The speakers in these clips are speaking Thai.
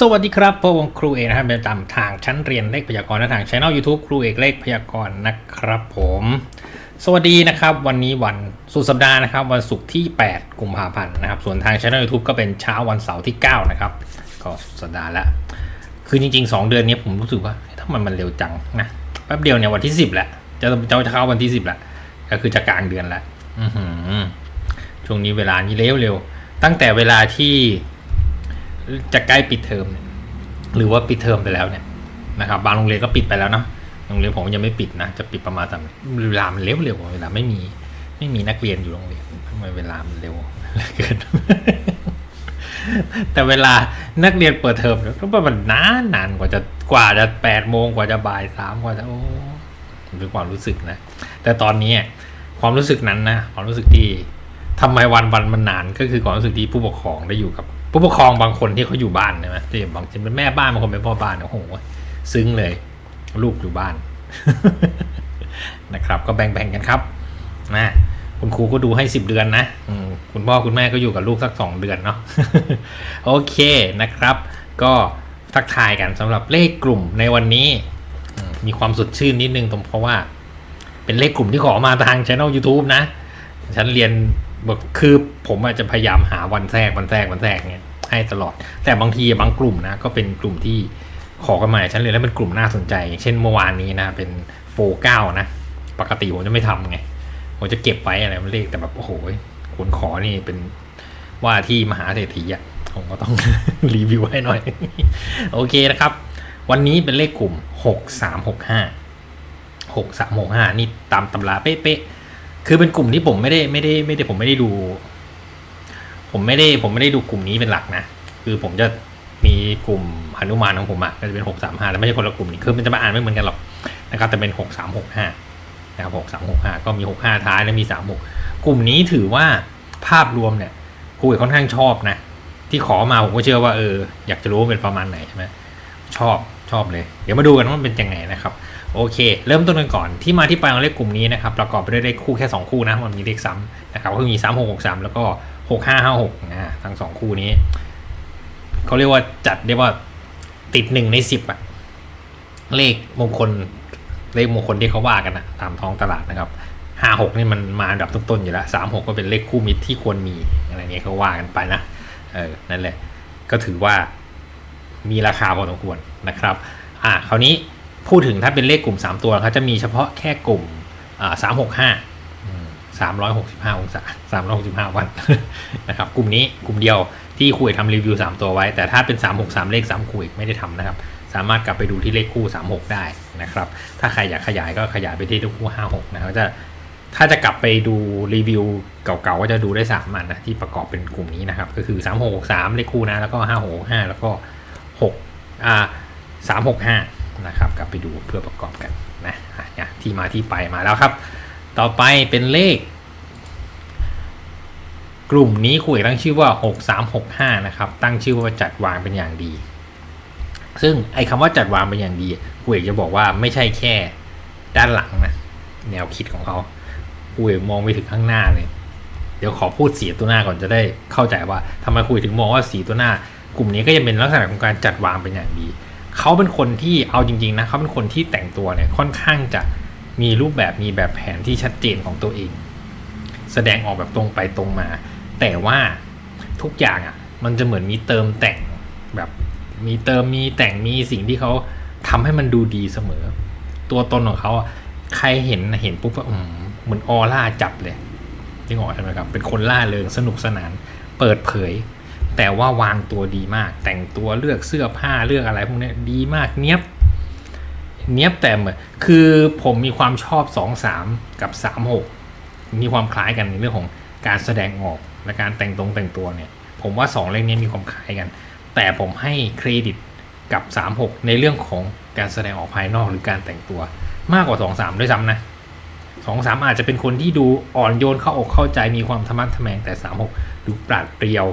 สวัสดีครับพบกับครูเอกนะครับเป็นตามทางชั้นเรียนเลขพยากรณ์และทางช่อง YouTube ครูเอกเลขพยากรณ์นะครับผม สวัสดีนะครับ วันนี้วันสุดสัปดาห์นะครับ วันศุกร์ที่ 8 กุมภาพันธ์นะครับ ส่วนทางช่อง YouTube ก็เป็นเช้าวันเสาร์ที่ 9 นะครับ ก็สุดสัปดาห์ละคือจริง ๆ 2 เดือนนี้ผมรู้สึกว่าทำไมมันเร็วจังนะแป๊บเดียวเนี่ยวันที่ 10แล้วจะจะจะเข้าวันที่ 10แล้วก็คือจะกลางเดือนแล้วอือหือช่วงนี้เวลานี้เร็วๆตั้งแต่เวลาที่ จะใกล้ปิดเทอมหรือว่าปิดเทอมไปแล้วเนี่ยนะครับบางโรงเรียนก็ปิดไปแล้วเนาะโรงเรียนผมยังไม่ปิดนะ จะปิดประมาณแต่เวลามันเร็วเร็วเวลาไม่มีไม่มีนักเรียนอยู่โรงเรียนทำไมเวลามันเร็วเหลือเกินแต่เวลานักเรียนเปิดเทอมเนี่ยก็ประมาณนานนานกว่าจะกว่าจะแปดโมงกว่าจะบ่ายสามกว่าจะโอ้เป็นความรู้สึกนะ แต่ตอนนี้ความรู้สึกนั้นนะความรู้สึกที่ทำไมวันวันมันนานก็คือความรู้สึกที่ผู้ปกครองได้อยู่กับ ผู้ปกครองบางคนที่เขาอยู่บ้านใช่ไหมที่บางทีเป็นแม่บ้านบางคนเป็นพ่อบ้านโอ้โหซึ้งเลย ลูกอยู่บ้านนะครับ ก็แบ่งๆกันครับนะคุณครูก็ดูให้สิบเดือนนะคุณพ่อคุณแม่ก็อยู่กับลูกสักสองเดือนเนาะโอเคนะครับ ก็ทักทายกันสำหรับเลขกลุ่มในวันนี้มีความสดชื่นนิดนึงตรงเพราะว่า เป็นเลขกลุ่มที่ขอมาทางช่อง YouTube นะ ฉันเรียน คือผมอาจจะพยายามหาวันแทรกวันแทรกวันแทรกเนี่ยให้ตลอด แต่บางทีบางกลุ่มนะก็เป็นกลุ่มที่ขอกันมาฉันเรียแล้วเป็นกลุ่มน่าสนใจอย่างเช่นเมื่อวานนี้นะเป็นโฟเก้านะ ปกติผมจะไม่ทำไง ผมจะเก็บไว้อะไรมันเลขแต่แบบโอ้โหคนขอนี่เป็นว่าที่มหาเศรษฐีอะผมก็ต้องรีวิวให้หน่อย โอเคนะครับ วันนี้เป็นเลขกลุ่มหกสามหกห้าหกสามหกห้านี่ตามตำราเป๊ะๆ คือเป็นกลุ่มที่ผมไม่ได้ไม่ได้ไม่ได้ผมไม่ได้ดู ผมไม่ได้ผมไม่ได้ดูกลุ่มนี้เป็นหลักนะ คือผมจะมีกลุ่มหนุมานของผมอะก็จะเป็นหกสามห้าแต่ไม่ใช่คนละกลุ่มนี่คือมันจะมาอ่านไม่เหมือนกันหรอกนะครับ แต่เป็นหกสามหกห้านะครับหกสามหกห้าก็มีหกห้าท้ายแล้วมีสามหกกลุ่มนี้ถือว่าภาพรวมเนี่ยครูเอกค่อนข้างชอบนะ ที่ขอมาผมก็เชื่อว่าเอออยากจะรู้ว่าเป็นประมาณไหนใช่ไหมชอบชอบเลย เดี๋ยวมาดูกันว่ามันเป็นยังไงนะครับ โอเค เริ่มต้นกันก่อนที่มาที่ไปของเลขกลุ่มนี้นะครับประกอบไปด้วยเลขคู่แค่ 2 คู่นะ มันมีเลขซ้ำนะครับก็คือมี 3 6 6 3 แล้วก็ 6 5 5 6นะทั้ง 2 คู่นี้เขาเรียกว่าจัดเรียกว่าติดหนึ่งในสิบอะเลขมงคลเลขมงคลที่เขาว่ากันนะตามท้องตลาดนะครับห้าหกนี่มันมาอันดับต้นๆอยู่แล้วสามหกก็เป็นเลขคู่มิตรที่ควรมีอะไรเงี้ยเขาว่ากันไปนะเออนั่นแหละก็ถือว่ามีราคาพอสมควรนะครับ อ่าคราวนี้ พูดถึงถ้าเป็นเลขกลุ่ม 3 ตัวเขาจะมีเฉพาะแค่กลุ่มสามหกห้าสามร้อยหกสิบห้าองศาสามร้อยหกสิบห้าวันนะครับกลุ่มนี้กลุ่มเดียวที่คุยทำรีวิว 3 ตัวไว้ แต่ถ้าเป็น 3 6 3 เลข3คุยไม่ได้ทำนะครับ สามารถกลับไปดูที่เลขคู่ 36 ได้นะครับ ถ้าใครอยากขยายก็ขยายไปที่เลขคู่ 56 นะครับจะถ้าจะกลับไปดูรีวิวเก่าๆก็จะดูได้3อันนะที่ประกอบเป็นกลุ่มนี้นะครับ ก็คือ 3 6 3เลขคู่นะ แล้วก็ 5 6 5 แล้วก็6อ่า3 6 5 นะครับ กลับไปดูเพื่อประกอบกันนะนที่มาที่ไปมาแล้วครับ ต่อไปเป็นเลข กลุ่มนี้ครูเอกตั้งชื่อว่า 6365 นะครับ ตั้งชื่อว่าจัดวางเป็นอย่างดี ซึ่งไอ้คำว่าจัดวางเป็นอย่างดีครูเอกจะบอกว่าไม่ใช่แค่ด้านหลังนะแนวคิดของเขาครูเอกมองไปถึงข้างหน้าเลยเดี๋ยวขอพูดสีตัวหน้าก่อนจะได้เข้าใจว่าทำไมครูเอกถึงมองว่าสีตัวหน้า กลุ่มนี้ก็จะเป็นลักษณะของการจัดวางเป็นอย่างดี เขาเป็นคนที่เอาจริง ๆ นะเขาเป็นคนที่แต่งตัวเนี่ยค่อนข้างจะมีรูปแบบมีแบบแผนที่ชัดเจนของตัวเอง แสดงออกแบบตรงไปตรงมา แต่ว่าทุกอย่างอะ่ะ มันจะเหมือนมีเติมแต่งแบบมีเติมมีแต่งมีสิ่งที่เขาทำให้มันดูดีเสมอ ตัวตนของเขาอะใครเห็นเห็นปุ๊บก็อืมเหมือนออร่าจับเลยนึกออกใช่ไหมครับ เป็นคนล่าเริงสนุกสนาน เปิดเผย แต่ว่าวางตัวดีมาก แต่งตัวเลือกเสื้อผ้าเลือกอะไรพวกนี้ดีมากเนี้ยบเนี้ยบแต่เหมือนคือผมมีความชอบ 2 3 กับ 3 6 มีความคล้ายกันในเรื่องของการแสดงออกและการแต่งตรงแต่งตัวเนี่ย ผมว่า 2เลขนี้มีความคล้ายกัน แต่ผมให้เครดิตกับ 3 6 ในเรื่องของการแสดงออกภายนอกหรือการแต่งตัว มากกว่า 2 3 ด้วยซ้ำนะ2 3อาจจะเป็นคนที่ดูอ่อนโยนเข้าอกเข้าใจมีความธรรมะทแมงแต่3 6ดูปราดเปรียว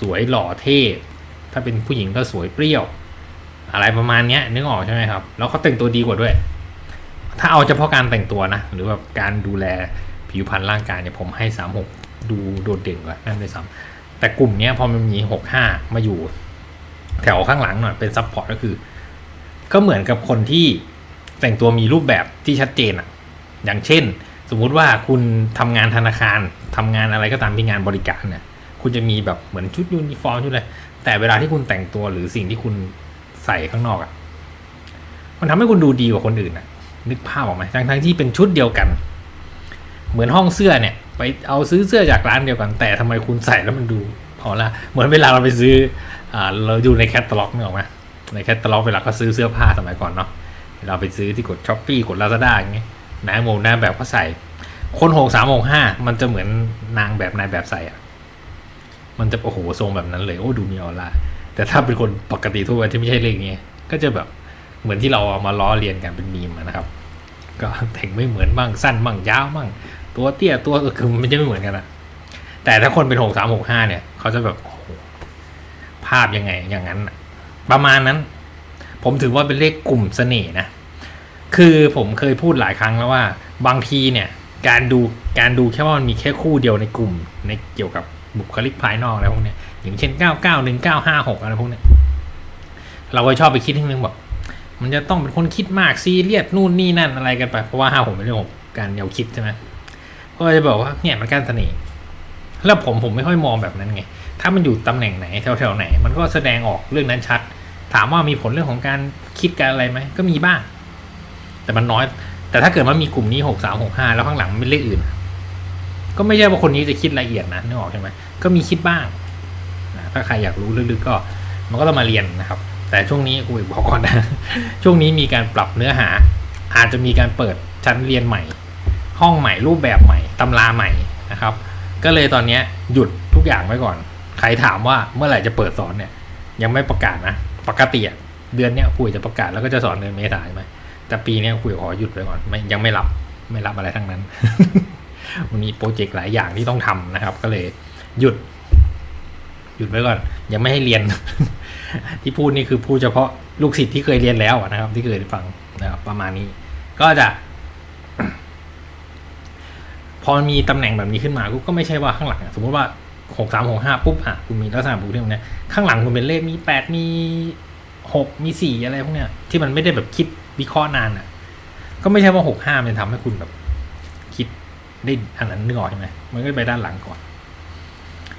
สวยหล่อเท่ถ้าเป็นผู้หญิงก็สวยเปรี้ยว อะไรประมาณเนี้ยนึกออกใช่ไหมครับ แล้วเขาแต่งตัวดีกว่าด้วย ถ้าเอาเฉพาะการแต่งตัวนะ หรือแบบการดูแลผิวพรรณร่างกายเนี่ยผมให้สามหกดูโดดเด่นกว่านั่นเลยซ้ำแต่กลุ่มเนี้ยพอมันมีหกห้ามาอยู่ แถวข้างหลังหน่อยเป็นซับพอร์ตก็คือ ก็เหมือนกับคนที่แต่งตัวมีรูปแบบที่ชัดเจนอะอย่างเช่น สมมุติว่าคุณทำงานธนาคารทำงานอะไรก็ตามที่งานบริการเนี่ย คุณจะมีแบบเหมือนชุดยูนิฟอร์มชุดอะไรแต่เวลาที่คุณแต่งตัวหรือสิ่งที่คุณใส่ข้างนอกอะมันทำให้คุณดูดีกว่าคนอื่นอะนึกภาพออกไหมทั้งทั้งที่เป็นชุดเดียวกัน เหมือนห้องเสื้อเนี่ย ไปเอาซื้อเสื้อจากร้านเดียวกัน แต่ทำไมคุณใส่แล้วมันดูพอละเหมือนเวลาเราไปซื้ออ่าเราดูในแคตตาล็อกนี่ออกไหมในแคตตาล็อกเวลาเขาซื้อเสื้อผ้าสมัยก่อนเนาะเวลาไปซื้อที่กดช้อปปี้กดลาซาด้าอย่างเงี้ยนายโมงนายแบบเขาใส่ คนหกสามหกห้ามันจะเหมือนนางแบบนายแบบใส่อะ มันจะโอ้โหทรงแบบนั้นเลยโอ้ดูมีออร่าแต่ถ้าเป็นคนปกติทั่วไปที่ไม่ใช่เลขนี้ก็จะแบบเหมือนที่เราเอามาล้อเลียนกันเป็นมีมนะครับ ก็แต่งไม่เหมือนบ้างสั้นบ้างยาวบ้างตัวเตี้ยตัวคือมันจะไม่เหมือนกันอะแต่ถ้าคนเป็นหกสามหกห้าเนี่ยเขาจะแบบโอ้โหภาพยังไงอย่างนั้นประมาณนั้น ผมถือว่าเป็นเลขกลุ่มเสน่ห์นะคือผมเคยพูดหลายครั้งแล้วว่า บางทีเนี่ย การดูการดูแค่ว่ามันมีแค่คู่เดียวในกลุ่มในเกี่ยวกับ บุคลิกภายนอกอะไรพวกเนี้ยอย่างเช่น 991 956 อะไรพวกเนี้ยเราก็ชอบไปคิดที่นึงแบบมันจะต้องเป็นคนคิดมากซีเรียสนู่นนี่นั่นอะไรกันไป เพราะว่าห้าผมเป็นเรื่องของการแนวคิดใช่ไหมก็จะบอกว่าเนี่ยมันการเสน่ห์แล้วผมผมไม่ค่อยมองแบบนั้นไง ถ้ามันอยู่ตำแหน่งไหนแถวๆไหน มันก็แสดงออกเรื่องนั้นชัด ถามว่ามีผลเรื่องของการคิดการอะไรไหมก็มีบ้าง แต่มันน้อย แต่ถ้าเกิดว่ามีกลุ่มนี้หกสามหกห้าแล้วข้างหลังมันเป็นเลขอื่น ก็ไม่ใช่ว่าคนนี้จะคิดละเอียดนะนึกออกใช่ไหมก็มีคิดบ้างนะถ้าใครอยากรู้ลึกๆก็ มันก็ต้องมาเรียนนะครับ แต่ช่วงนี้กูบอกก่อนนะช่วงนี้มีการปรับเนื้อหา อาจจะมีการเปิดชั้นเรียนใหม่ ห้องใหม่รูปแบบใหม่ตำราใหม่นะครับ ก็เลยตอนนี้หยุดทุกอย่างไว้ก่อน ใครถามว่าเมื่อไหร่จะเปิดสอนเนี่ย ยังไม่ประกาศนะปกติเดือนเนี้ยคุยจะประกาศแล้วก็จะสอนเดือนเมษายนใช่ไหมแต่ปีนี้คุยขอหยุดไว้ก่อนไม่ยังไม่รับไม่รับอะไรทั้งนั้น มันมีโปรเจกต์หลายอย่างที่ต้องทำนะครับ ก็เลยหยุด หยุดไว้ก่อน ยังไม่ให้เรียน ที่พูดนี่คือพูดเฉพาะลูกศิษย์ที่เคยเรียนแล้วนะครับ ที่เคยได้ฟังนะครับ ประมาณนี้ ก็จะ พอมีตำแหน่งแบบนี้ขึ้นมาก็ไม่ใช่ว่าข้างหลังสมมติว่าหกสามหกห้าปุ๊บอะคุณมีลักษณะบุคลิกเนี้ยข้างหลังคุณเป็นเลขมีแปดมีหกมีสี่อะไรพวกเนี้ยที่มันไม่ได้แบบคิดวิเคราะห์นานอะ ก็ไม่ใช่ว่าหกห้ามันทำให้คุณแบบ ได้อันนั้นนึกออกใช่ไหมมันก็ไปด้านหลังก่อน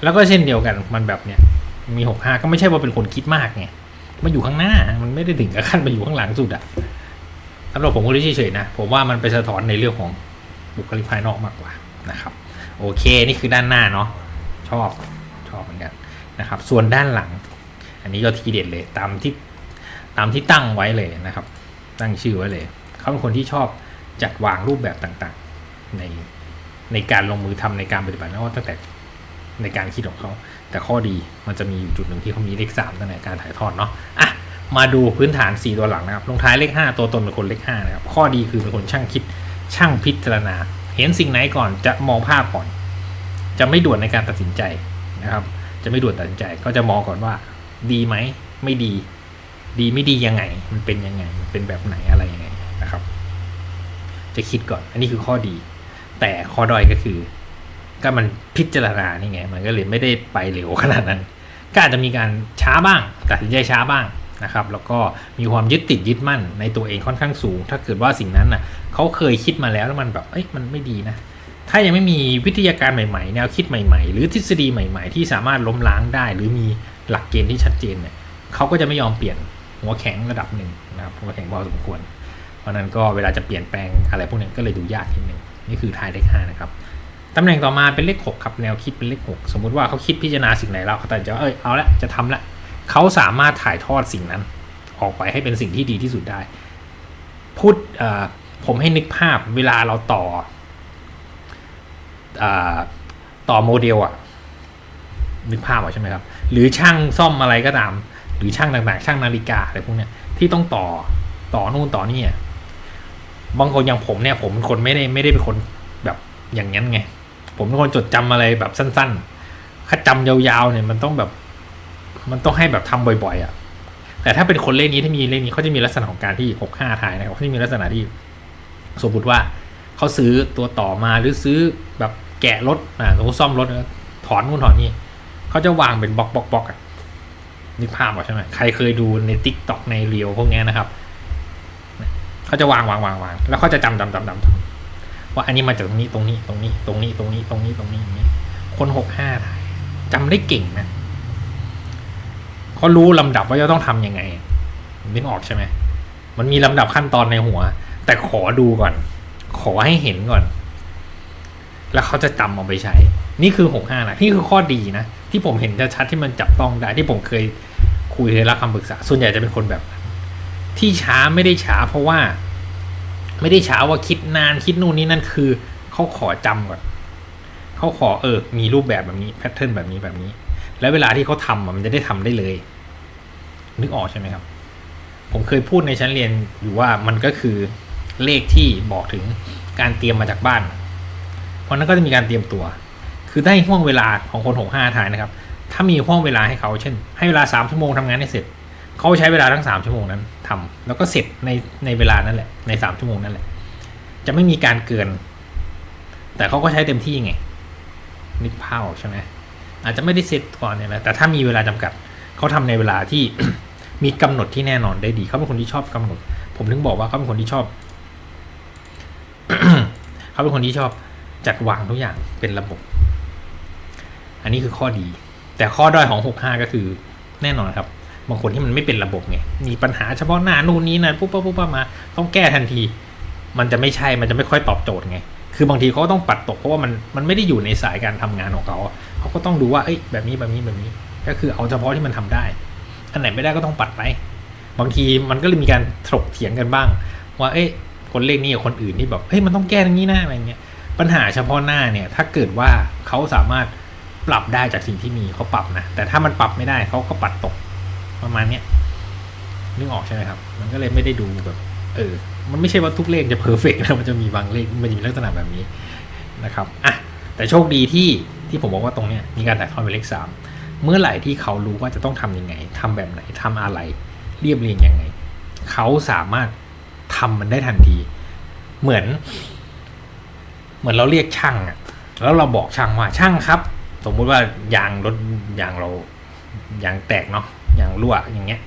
แล้วก็เช่นเดียวกันมันแบบเนี้ยมีหกห้าก็ไม่ใช่ว่าเป็นคนคิดมากไงมันอยู่ข้างหน้ามันไม่ได้ถึงกับขั้นไปอยู่ข้างหลังสุดอะสำหรับผมก็เฉยๆนะ ผมว่ามันไปสะท้อนในเรื่องของบุคลิกภายนอกมากกว่านะครับ โอเคนี่คือด้านหน้าเนาะชอบชอบเหมือนกันนะครับ ส่วนด้านหลัง อันนี้ก็ทีเด็ดเลยตามที่ตามที่ตั้งไว้เลยนะครับ ตั้งชื่อไว้เลย เขาเป็นคนที่ชอบจัดวางรูปแบบต่างๆ ใน ในการลงมือทำในการปฏิบัติไม่ว่าตั้งแต่ในการคิดของเขา แต่ข้อดีมันจะมีอยู่จุดหนึ่งที่เขามีเลขสามตั้งแต่การถ่ายทอดเนาะอะมาดูพื้นฐาน 4 ตัวหลังนะครับลงท้ายเลข 5 ตัวตนเป็นคนเลข5นะครับข้อดีคือเป็นคนช่างคิดช่างพิจารณา เห็นสิ่งไหนก่อนจะมองภาพก่อน จะไม่ด่วนในการตัดสินใจนะครับ จะไม่ด่วนตัดสินใจ ก็จะมองก่อนว่า ดีไหมไม่ดี ดีไม่ดียังไง มันเป็นยังไงมันเป็นแบบไหนอะไรยังไงนะครับ จะคิดก่อน อันนี้คือข้อดี แต่ข้อด้อยก็คือ ก็มันพิจารณานี่ไง มันก็เลยไม่ได้ไปเร็วขนาดนั้น ก็อาจจะมีการช้าบ้างตัดสินใจช้าบ้างนะครับ แล้วก็มีความยึดติดยึดมั่นในตัวเองค่อนข้างสูง ถ้าเกิดว่าสิ่งนั้นน่ะเขาเคยคิดมาแล้วแล้วมันแบบเอ้ยมันไม่ดีนะถ้ายังไม่มีวิทยาการใหม่ๆ แนวคิดใหม่ ๆ หรือทฤษฎีใหม่ ๆ ที่สามารถล้มล้างได้ หรือมีหลักเกณฑ์ที่ชัดเจนเนี่ยเขาก็จะไม่ยอมเปลี่ยนหัวแข็งระดับหนึ่งนะครับหัวแข็งพอสมควร เพราะนั้นก็เวลาจะเปลี่ยนแปลงอะไรพวกนี้ก็เลยดูยากนิดนึง นี่คือทายเลขห้านะครับตำแหน่งต่อมาเป็นเลขหกครับแนวคิดเป็นเลขหกสมมุติว่าเขาคิดพิจารณาสิ่งไหนแล้วเขาตัดใจว่าเอ้ยเอาละจะทำละเขาสามารถถ่ายทอดสิ่งนั้น ออกไปให้เป็นสิ่งที่ดีที่สุดได้ พูดผมให้นึกภาพเวลาเราต่ออต่อโมเดลอะนึกภาพออกใช่ไหมครับ หรือช่างซ่อมอะไรก็ตาม หรือช่างต่างๆ ช่างนาฬิกาอะไรพวกเนี้ยที่ต้องต่อต่อนู่นต่อนี่ บางคนอย่างผมเนี่ย ผมเป็นคนไม่ได้ไม่ได้เป็นคนแบบอย่างนั้นไง ผมเป็นคนจดจำอะไรแบบสั้นๆถ้าจำยาวๆเนี่ยมันต้องแบบ มันต้องให้แบบทำบ่อยๆอะ่ะ แต่ถ้าเป็นคนเลขนี้ถ้ามีเลขนี้เขาจะมีลักษณะของการที่หกห้าทายนะครับเขาจะมีลักษณะที่ สมมติว่าเขาซื้อตัวต่อมาหรือซื้อแบบแกะรถอ่าสมมติซ่อมรถถอนนู่นถอนนี่เขาจะวางเป็นบล็อกบล็อกบล็อกอะนึกภาพออกใช่ไหมใครเคยดูในทิกต็อกในเรียวพวกนี้นะครับ เขาจะวางวางวางวางแล้วเขาจะจำจำจำจำว่าอันนี้มาจากตรงนี้ตรงนี้ตรงนี้ตรงนี้ตรงนี้ตรงนี้ตรงนี้อย่างนี้ คนหกห้าจำได้เก่งนะเขารู้ลำดับว่าจะต้องทำยังไงนึกออกใช่ไหมมันมีลำดับขั้นตอนในหัว แต่ขอดูก่อน ขอให้เห็นก่อน แล้วเขาจะจำเอาไปใช้ นี่คือหกห้านะนี่คือข้อดีนะที่ผมเห็นชัดที่มันจับต้องได้ที่ผมเคยคุยเคยรับคำปรึกษา ส่วนใหญ่จะเป็นคนแบบนั้น ที่ช้าไม่ได้ช้าเพราะว่า ไม่ได้ช้าว่าคิดนานคิดนู่นนี่นั่นคือเขาขอจำก่อนเขาขอเออ มีรูปแบบแบบนี้แพทเทิร์นแบบนี้แบบนี้ แล้วเวลาที่เขาทำมันจะได้ทำได้เลย นึกออกใช่ไหมครับ ผมเคยพูดในชั้นเรียนอยู่ว่ามันก็คือเลขที่บอกถึงการเตรียมมาจากบ้าน เพราะนั้นก็จะมีการเตรียมตัว คือได้ห่วงเวลาของคนหกห้าทายนะครับ ถ้ามีห่วงเวลาให้เขาเช่น ให้เวลาสามชั่วโมงทำงานให้เสร็จ เขาใช้เวลาทั้งสามชั่วโมงนั้นทำแล้วก็เสร็จในในเวลานั่นแหละ ในสามชั่วโมงนั่นแหละ จะไม่มีการเกิน แต่เขาก็ใช้เต็มที่ไงนึกภาพใช่ไหมอาจจะไม่ได้เสร็จก่อนเนี่ยแหละแต่ถ้ามีเวลาจำกัดเขาทำในเวลาที่มีกำหนดที่แน่นอนได้ดีเขาเป็นคนที่ชอบกำหนด ผมถึงบอกว่าเขาเป็นคนที่ชอบเขาเป็นคนที่ชอบจัดวางทุกอย่างเป็นระบบ อันนี้คือข้อดี แต่ข้อด้อยของหกห้าก็คือแน่นอนครับ บางคนที่มันไม่เป็นระบบไงมีปัญหาเฉพาะหน้านู่นนี้นะปุ๊บปั๊บปุ๊บปั๊บมา ต้องแก้ทันที มันจะไม่ใช่มันจะไม่ค่อยตอบโจทย์ไง คือบางทีเขาต้องปัดตกเพราะว่ามันมันไม่ได้อยู่ในสายการทำงานของเขาเขาก็ต้องดูว่าเอ้ยแบบนี้แบบนี้แบบนี้ ก็คือเอาเฉพาะที่มันทำได้ อันไหนไม่ได้ก็ต้องปัดไปบางทีมันก็เลยมีการถกเถียงกันบ้าง ว่าเอ้ยคนเลขนี้กับคนอื่นที่แบบเฮ้ยมันต้องแก้ตรงนี้นะอะไรเงี้ยปัญหาเฉพาะหน้าเนี่ยถ้าเกิดว่าเขาสามารถปรับได้จากสิ่งที่มีเขาปรับนะแต่ถ้ามันปรับไม่ได้เขาก็ปัดตก ประมาณเนี้ยนึกออกใช่ไหมครับ มันก็เลยไม่ได้ดูแบบ เออ มันไม่ใช่ว่าทุกเลขจะเพอร์เฟกนะ มันจะมีบางเลข มันจะมีลักษณะแบบนี้นะครับ อะ แต่โชคดีที่ที่ผมบอกว่าตรงเนี้ยมีการถ่ายทอดเป็นเลขสามเมื่อไหร่ที่เขารู้ว่าจะต้องทำยังไงทำแบบไหนทำอะไร เรียบเรียงยังไง เขาสามารถทำมันได้ทันที เหมือน เหมือนเราเรียกช่างอะแล้วเราบอกช่างว่าช่างครับ สมมุติว่ายางรถยางเรายางแตกเนาะ ยางรั่วอย่างเงี้ย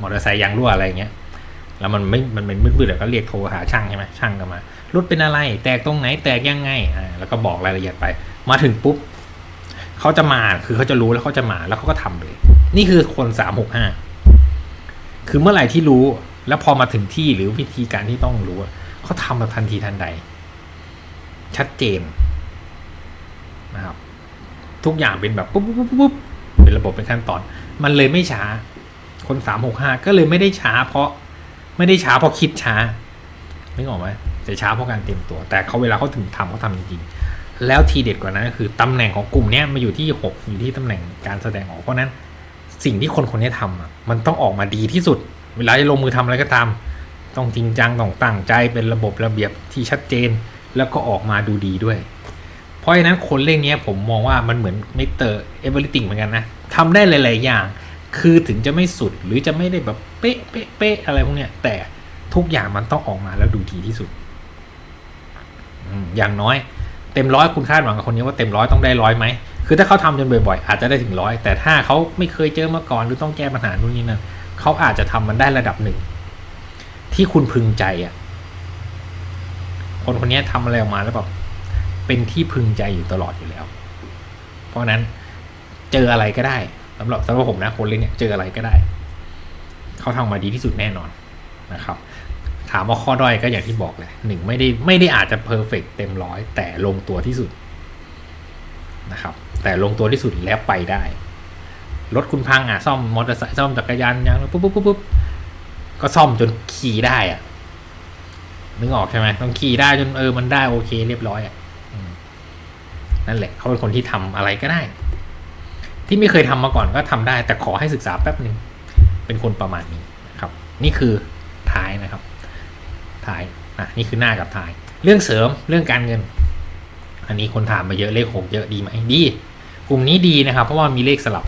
มอเตอร์ไซค์ยางรั่วอะไรเงี้ยแล้วมันไม่ มันเป็นมืดๆแต่ก็เรียกโทรหาช่างใช่ไหมช่างก็มารถเป็นอะไร แตกตรงไหนแตกยังไงอ่าแล้วก็บอกรายละเอียดไป มาถึงปุ๊บเขาจะมาคือเขาจะรู้แล้วเขาจะมาแล้วเขาก็ทำเลย นี่คือคนสามหกห้าคือเมื่อไหร่ที่รู้แล้วพอมาถึงที่หรือวิธีการที่ต้องรู้เขาทำแบบทันทีทันใด ชัดเจนนะครับ ทุกอย่างเป็นแบบปุ๊บปุ๊บปุ๊บเป็นระบบเป็นขั้นตอน มันเลยไม่ช้า คนสามหกห้าก็เลยไม่ได้ช้า เพราะไม่ได้ช้าเพราะคิดช้านึกออกไหมแต่ช้าเพราะการเตรียมตัว แต่เขาเวลาเขาถึงทำเขาทำจริงๆแล้วทีเด็ดกว่านั้นก็คือตำแหน่งของกลุ่มนี้มาอยู่ที่หกอยู่ที่ตำแหน่งการแสดงออกเพราะนั้นสิ่งที่คนคนนี้ทำมันต้องออกมาดีที่สุด เวลาจะลงมือทำอะไรก็ตามต้องจริงจังต้องตั้งใจเป็นระบบระเบียบที่ชัดเจน แล้วก็ออกมาดูดีด้วย เพราะฉะนั้นคนเรื่องนี้ผมมองว่ามันเหมือนมิเตอร์เอเวอร์ติงเหมือนกันนะทำได้หลาย ๆ อย่าง คือถึงจะไม่สุดหรือจะไม่ได้แบบเป๊ะเป๊ะเป๊ะอะไรพวกเนี้ย แต่ทุกอย่างมันต้องออกมาแล้วดูดีที่สุดอย่างน้อย เต็มร้อยคุณคาดหวังกับคนนี้ว่าเต็มร้อยต้องได้ร้อยไหมคือถ้าเขาทำจนบ่อย ๆ อาจจะได้ถึงร้อยแต่ถ้าเขาไม่เคยเจอมาก่อนหรือต้องแก้ปัญหานู่นนี่นั่นเขาอาจจะทำมันได้ระดับหนึ่ง ที่คุณพึงใจอะคนคนนี้ทำอะไรออกมาแล้วแบบ เป็นที่พึงใจอยู่ตลอดอยู่แล้ว เพราะนั้นเจออะไรก็ได้สำหรับสำหรับผมนะคนเล่นเนี่ยเจออะไรก็ได้ เขาทำมาดีที่สุดแน่นอนนะครับ ถามว่าข้อด้อยก็อย่างที่บอกแหละหนึ่งไม่ได้ไม่ได้อาจจะเพอร์เฟกเต็มร้อยแต่ลงตัวที่สุดนะครับ แต่ลงตัวที่สุดแล้วไปได้รถคุณพังอะซ่อมมอเตอร์ไซค์ซ่อมจักรยานยางปุ๊บปุ๊บปุ๊บปุ๊บก็ซ่อมจนขี่ได้อะนึกออกใช่ไหมต้องขี่ได้จนเออมันได้โอเคเรียบร้อยอะ นั่นแหละเขาเป็นคนที่ทำอะไรก็ได้ ที่ไม่เคยทำมาก่อนก็ทำได้ แต่ขอให้ศึกษาแป๊บหนึ่งเป็นคนประมาณนี้นะครับ นี่คือท้ายนะครับ ท้ายอะนี่คือหน้ากับท้าย เรื่องเสริมเรื่องการเงิน อันนี้คนถามมาเยอะเลขหกเยอะดีไหมดี กลุ่มนี้ดีนะครับ เพราะว่ามีเลขสลับ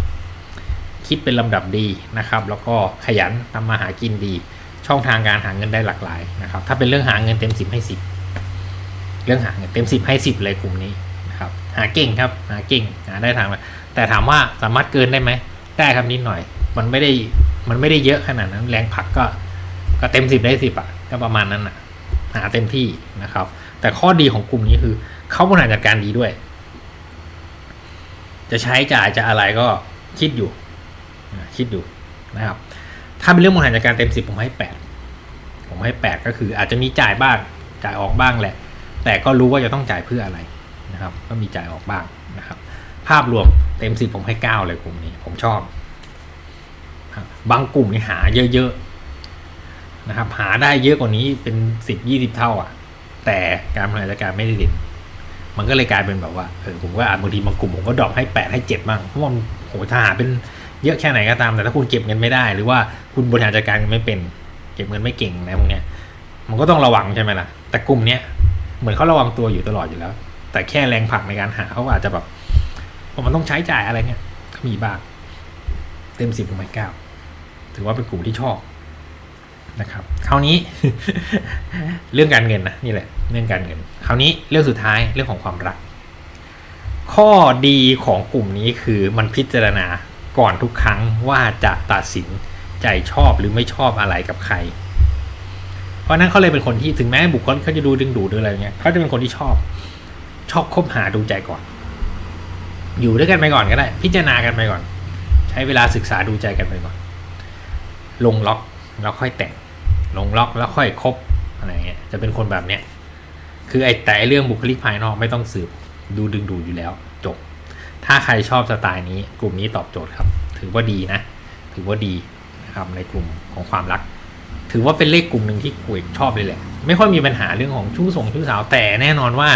คิดเป็นลำดับดีนะครับ แล้วก็ขยันทำมาหากินดี ช่องทางการหาเงินได้หลากหลายนะครับ ถ้าเป็นเรื่องหาเงินเต็มสิบให้สิบเรื่องหาเงินเต็มสิบให้สิบเลยกลุ่มนี้ หาเก่งครับ หาเก่งหาได้ทางแต่ถามว่าสามารถเกินได้ไหม ได้ครับนิดหน่อย มันไม่ได้มันไม่ได้เยอะขนาดนั้นแรงผลักก็ก็เต็มสิบได้สิบอะก็ประมาณนั้นอะหาเต็มที่นะครับ แต่ข้อดีของกลุ่มนี้คือเขาบริหารจัดการดีด้วย จะใช้จ่ายจะอะไรก็คิดอยู่คิดอยู่นะครับ ถ้าเป็นเรื่องบริหารจัดการเต็มสิบผมให้แปดผมให้แปดก็คืออาจจะมีจ่ายบ้างจ่ายออกบ้างแหละ แต่ก็รู้ว่าจะต้องจ่ายเพื่ออะไร นะครับ ก็มีจ่ายออกบ้างนะครับ ภาพรวมเต็มสิบผมให้เก้าเลยกลุ่มนี้ ผมชอบบางกลุ่มนี่หาเยอะๆนะครับ หาได้เยอะกว่านี้เป็นสิบยี่สิบเท่าอะ แต่การบริหารจัดการไม่ได้ด่นมันก็เลยกลายเป็นแบบว่าเออผมก็อานบางทีบางกลุ่มผมก็ดรอปให้แปดให้เจ็ดบ้างเพราะมันโหถ้าหาเป็นเยอะแค่ไหนก็ตาม แต่ถ้าคุณเก็บเงินไม่ได้ หรือว่าคุณบริหารจัดการไม่เป็น เก็บเงินไม่เก่งอะพวกเนี้ยมันก็ต้องระวังใช่ไหมล่ะ แต่กลุ่มเนี้ยเหมือนเขาระวังตัวอยู่ตลอดอยู่แล้ว แต่แค่แรงผลักในการหาเขาอาจจะแบบผมมันต้องใช้จ่ายอะไรเงี้ยก็มีบ้าง เต็มสิบผมให้เก้าถือว่าเป็นกลุ่มที่ชอบนะครับคราวนี้เรื่องการเงินนะนี่แหละเรื่องการเงิน คราวนี้เรื่องสุดท้ายเรื่องของความรัก ข้อดีของกลุ่มนี้คือมันพิจารณาก่อนทุกครั้งว่าจะตัดสินใจชอบหรือไม่ชอบอะไรกับใคร เพราะฉะนั้นเขาเลยเป็นคนที่ถึงแม้บุคคลเขาจะดูดึงดูดหรืออะไรเงี้ยเขาจะเป็นคนที่ชอบ ชอบคบหาดูใจก่อน อยู่ด้วยกันไปก่อนก็ได้ พิจารณากันไปก่อน ใช้เวลาศึกษาดูใจกันไปก่อน ลงล็อกแล้วค่อยแต่ง ลงล็อกแล้วค่อยคบอะไรเงี้ยจะเป็นคนแบบเนี้ยคือไอ้แต่เรื่องบุคลิกภายนอกไม่ต้องสืบดูดึงดูดอยู่แล้ว จบ ถ้าใครชอบสไตล์นี้ กลุ่มนี้ตอบโจทย์ครับ ถือว่าดีนะ ถือว่าดีนะครับในกลุ่มของความรัก ถือว่าเป็นเลขกลุ่มหนึ่งที่กุยชอบเลยแหละ ไม่ค่อยมีปัญหาเรื่องของชู้ส่งชู้สาวแต่แน่นอนว่า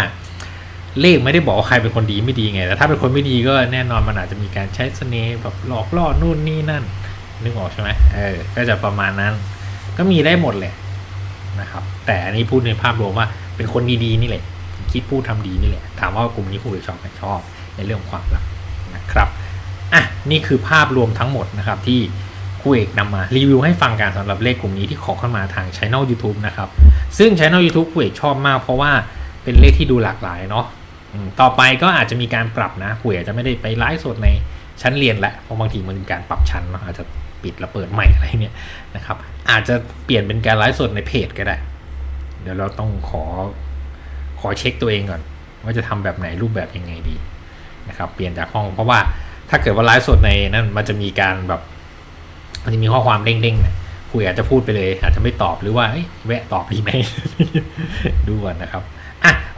เลขไม่ได้บอกว่าใครเป็นคนดีไม่ดีไง แต่ถ้าเป็นคนไม่ดีก็แน่นอนมันอาจจะมีการใช้เสน่ห์แบบหลอกล่อนู่นนี่นั่น นึกออกใช่ไหมเออ ก็จะประมาณนั้น ก็มีได้หมดแหละนะครับ แต่อันนี้พูดในภาพรวมว่าเป็นคนดีๆนี่แหละ คิดพูดทำดีนี่แหละ ถามว่ากลุ่มนี้คุยชอบไหมชอบ ในเรื่องความรักนะครับ อะ นี่คือภาพรวมทั้งหมดนะครับที่ครูเอกนำมารีวิวให้ฟังกันสำหรับเลขกลุ่มนี้ที่ขอเข้ามาทางช่อง YouTube นะครับ ซึ่งช่อง YouTube ครูเอกชอบมากเพราะว่าเป็นเลขที่ดูหลากหลายเนาะ ต่อไปก็อาจจะมีการปรับนะครูเอกจจะไม่ได้ไปไลฟ์สดในชั้นเรียนแล้วเพราะบางทีมันมีการปรับชั้นเนาะอาจจะปิดแล้วเปิดใหม่อะไรเนี่ยนะครับ อาจจะเปลี่ยนเป็นการไลฟ์สดในเพจก็ได้ เดี๋ยวเราต้องขอขอเช็คตัวเองก่อน ว่าจะทำแบบไหนรูปแบบยังไงดีนะครับ เปลี่ยนจากห้องเพราะว่าถ้าเกิดว่าไลฟ์สดในนั้นมันจะมีการแบบมันจะมีข้อความเด้งๆนี่ยคุยอาจจะพูดไปเลย อาจจะไม่ตอบหรือว่าแวะตอบดีไหมดูก่อนนะครับ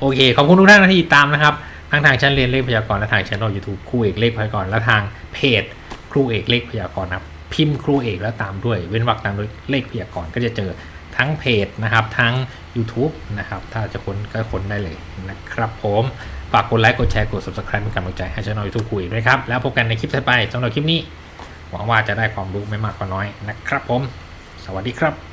โอเค ขอบคุณทุกท่านที่ติดตามนะครับ ทั้งทางชั้นเรียนเลขพยากรณ์และทางช่องยูทูบครูเอกเลขพยากรณ์และทางเพจครูเอกเลขพยากรณ์นะครับพิมพ์ครูเอกแล้วตามด้วย เว้นวรรคตามด้วยเลขพยากรณ์ก็จะเจอทั้งเพจนะครับทั้ง YouTube นะครับ ถ้าจะค้นก็ค้นได้เลยนะครับผมฝากกดไลค์กดแชร์กด subscribe เป็นกำลังใจให้ช่องยูทูบคุยด้วยครับ แล้วพบกันในคลิปถัดไปสำหรับคลิปนี้ หวังว่าจะได้ความรู้ไม่มากก็น้อยนะครับผม สวัสดีครับ